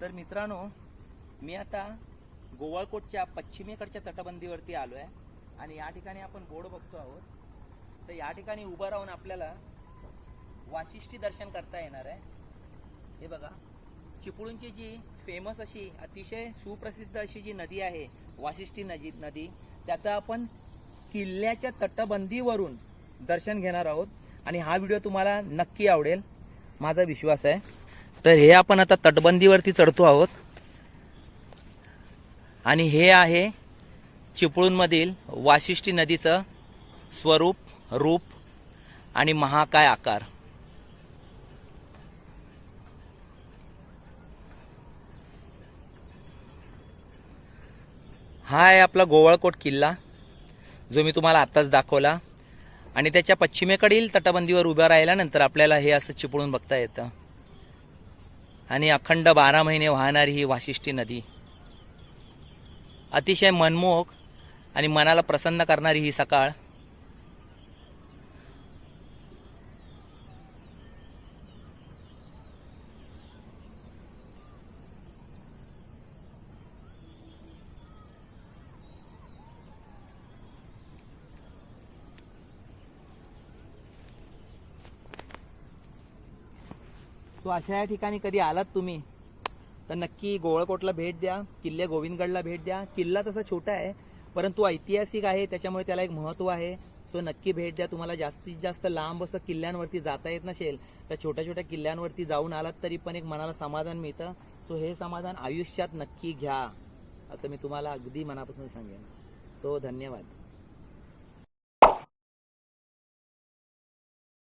तर मित्रांनो मी आता गोवाळकोटच्या पश्चिमेकडच्या तटबंदीवरती आलो आहे आणि या ठिकाणी आपण बोर्ड बघतो आहोत. तर या ठिकाणी उभं राहून आपल्याला वाशिष्ठी दर्शन करता येणार आहे. हे बघा चिपळूणची जी फेमस अशी अतिशय सुप्रसिद्ध अशी जी नदी आहे वाशिष्ठी नदी नदी त्याचं आपण किल्ल्याच्या तटबंदीवरून दर्शन घेणार आहोत. आणि हा व्हिडिओ तुम्हाला नक्की आवडेल माझा विश्वास आहे. तर हे आपण आता तटबंदीवरती चढतो आहोत. आणि हे आहे चिपळूणमधील वाशिष्ठी नदीचं स्वरूप रूप आणि महाकाय आकार. हा आहे आपला गोवळकोट किल्ला जो मी तुम्हाला आत्ताच दाखवला. आणि त्याच्या पश्चिमेकडील तटबंदीवर उभ्या राहिल्यानंतर आपल्याला हे असं चिपळून बघता येतं. आणि अखंड बारा महिने वाहणारी ही वाशिष्ठी नदी. अतिशय मनमोहक आणि मनाला प्रसन्न करणारी ही सकाळ तो अशा या ठिकाणी कधी आलात तुम्ही? तर नक्की गोवळकोटला भेट द्या किल्ले गोविंदगडला भेट द्या. किल्ला तसा छोटा आहे परंतु ऐतिहासिक आहे त्याच्यामुळे त्याला एक महत्त्व आहे. सो नक्की भेट द्या तुम्हाला जास्तीत जास्त लांब असं किल्ल्यांवरती जाता येत नसेल तर छोट्या छोट्या किल्ल्यांवरती जाऊन आलात तरी पण एक मनाला समाधान मिळतं. सो हे समाधान आयुष्यात नक्की घ्या असं मी तुम्हाला अगदी मनापासून सांगेन. सो धन्यवाद.